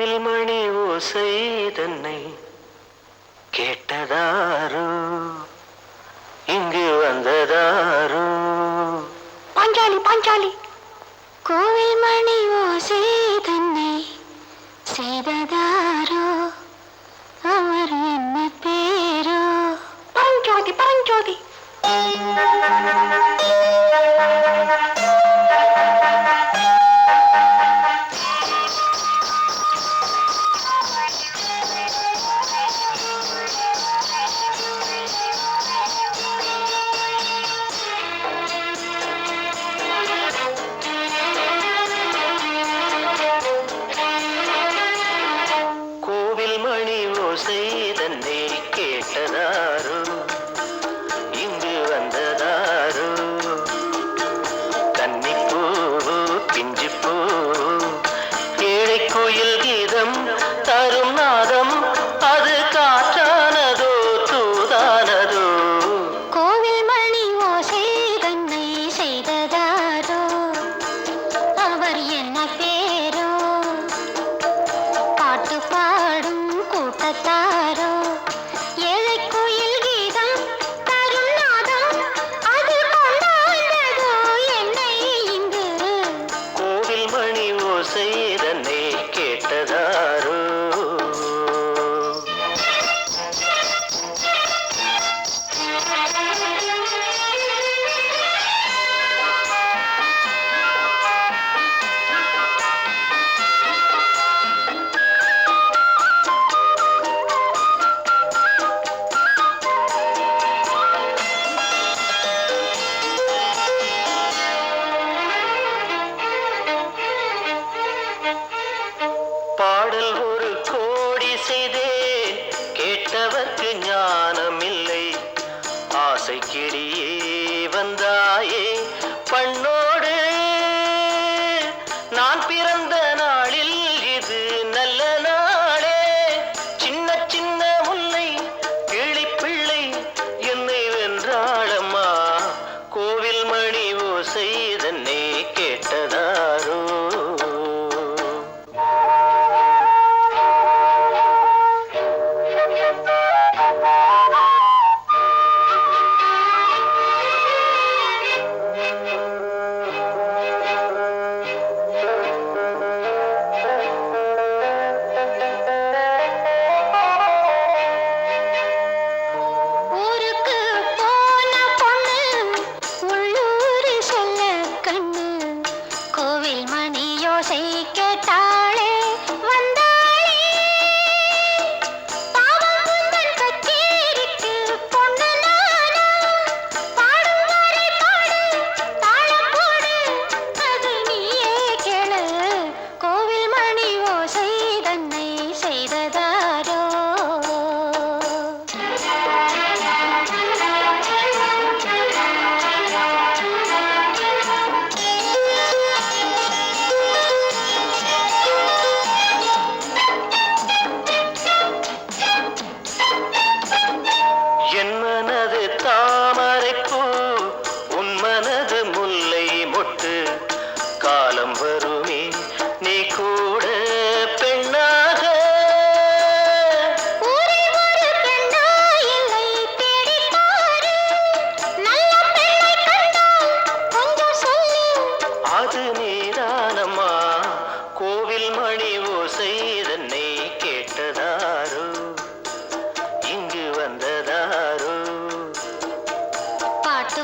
கனவில் மணி ஓசை தன்னை கேட்டதாரோ? இங்கு வந்ததாரோ? பாஞ்சாலி பாஞ்சாலி. கோவில் மணி கேட்டதாரோ இங்கு வந்ததாரோ கன்னிப்பூ பிஞ்சுப்பூ ஏழை கோயில் கீதம் தரும் நாதம் அது காற்றானதோ தூதானதோ. கோவில் மணி ஓசை தன்னை செய்ததாரோ அவர் என்ன பேரோ? பாட்டு பாடும் கூட்டத்தாரோ கற்றவர்க்கு ஞானமில்லை. ஆசை கிடி மணி ஓசை தன்னை கேட்டதாரோ? இங்கு வந்ததாரோ? பாட்டு